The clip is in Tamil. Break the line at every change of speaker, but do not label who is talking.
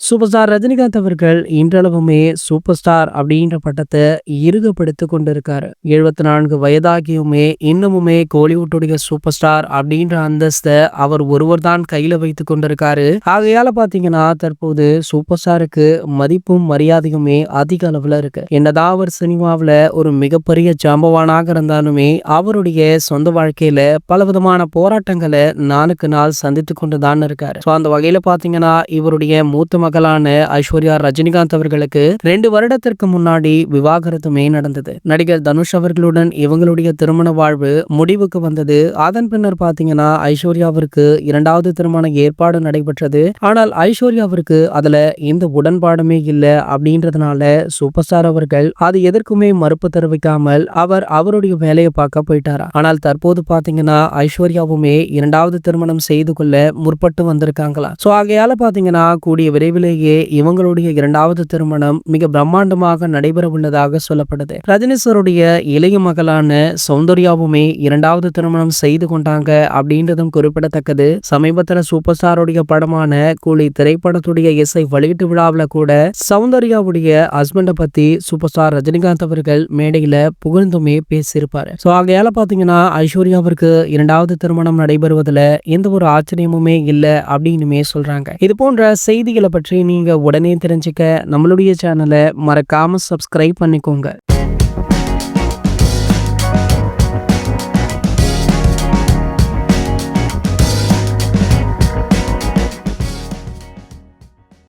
சூப்பர் ஸ்டார் ரஜினிகாந்த் அவர்கள் இன்றளவுமே சூப்பர் ஸ்டார் அப்படின்ற பட்டத்தை இறுகப்படுத்தி கொண்டிருக்காரு. எழுபத்தி நான்கு வயதாகியுமே இன்னமுமே கோலிவுட்டுடைய சூப்பர் ஸ்டார் அப்படின்ற அந்தஸ்தை அவர் ஒருவர் தான் கையில வைத்து கொண்டிருக்காரு. ஆகையால பாத்தீங்கன்னா தற்போது சூப்பர் ஸ்டாருக்கு மதிப்பும் மரியாதையுமே அதிக அளவுல இருக்கு. என்னதான் அவர் சினிமாவில ஒரு மிகப்பெரிய ஜாம்பவானாக இருந்தாலுமே அவருடைய சொந்த வாழ்க்கையில பல விதமான போராட்டங்களை நாளுக்கு நாள் சந்தித்து கொண்டுதான் இருக்காரு. ஸோ அந்த வகையில பாத்தீங்கன்னா இவருடைய மூத்த மகளான ஐஸ்வர்யா ரஜினிகாந்த் அவர்களுக்கு ரெண்டு வருடத்திற்கு முன்னாடி விவாகரத்துமே நடந்தது. நடிகர் தனுஷ் அவர்களுடன் இவங்களுடைய திருமண வாழ்வு முடிவுக்கு வந்தது. அதன் பின்னர் பாத்தீங்கன்னா ஐஸ்வர்யாவிற்கு இரண்டாவது திருமண ஏற்பாடு நடைபெற்றது. ஆனால் ஐஸ்வர்யாவிற்கு அதுல எந்த உடன்பாடுமே இல்லை அப்படின்றதுனால சூப்பர் ஸ்டார் அவர்கள் அது எதற்குமே மறுப்பு தெரிவிக்காமல் அவர் அவருடைய வேலையை பார்க்க போயிட்டாரா? ஆனால் தற்போது பாத்தீங்கன்னா ஐஸ்வர்யாவுமே இரண்டாவது திருமணம் செய்து கொள்ள முற்பட்டு வந்திருக்காங்களா? சோ ஆகையால பாத்தீங்கன்னா கூடிய விரைவில் விரைவிலேயே இவங்களுடைய இரண்டாவது திருமணம் மிக பிரம்மாண்டமாக நடைபெற உள்ளதாக சொல்லப்படுது. ரஜினி சாருடைய இளைய மகளான சௌந்தர்யாவுமே இரண்டாவது திருமணம் செய்து கொண்டாங்க அப்படின்றதும் குறிப்பிடத்தக்கது. சமீபத்துல சூப்பர் ஸ்டாருடைய படமான கூலி திரைப்படத்துடைய இசை வெளியீட்டு விழாவில் கூட சௌந்தர்யாவுடைய ஹஸ்பண்டை பத்தி சூப்பர் ஸ்டார் ரஜினிகாந்த் அவர்கள் மேடையில புகழ்ந்துமே பேசியிருப்பாரு. ஸோ ஆகையால பாத்தீங்கன்னா ஐஸ்வர்யாவிற்கு இரண்டாவது திருமணம் நடைபெறுவதில் எந்த ஒரு ஆச்சரியமுமே இல்லை அப்படின்னுமே சொல்றாங்க. இது போன்ற செய்திகளை பற்றி நீங்க உடனே தெரிஞ்சுக்க நம்மளுடைய சேனலை மறக்காமல் சப்ஸ்கிரைப் பண்ணிக்கோங்க.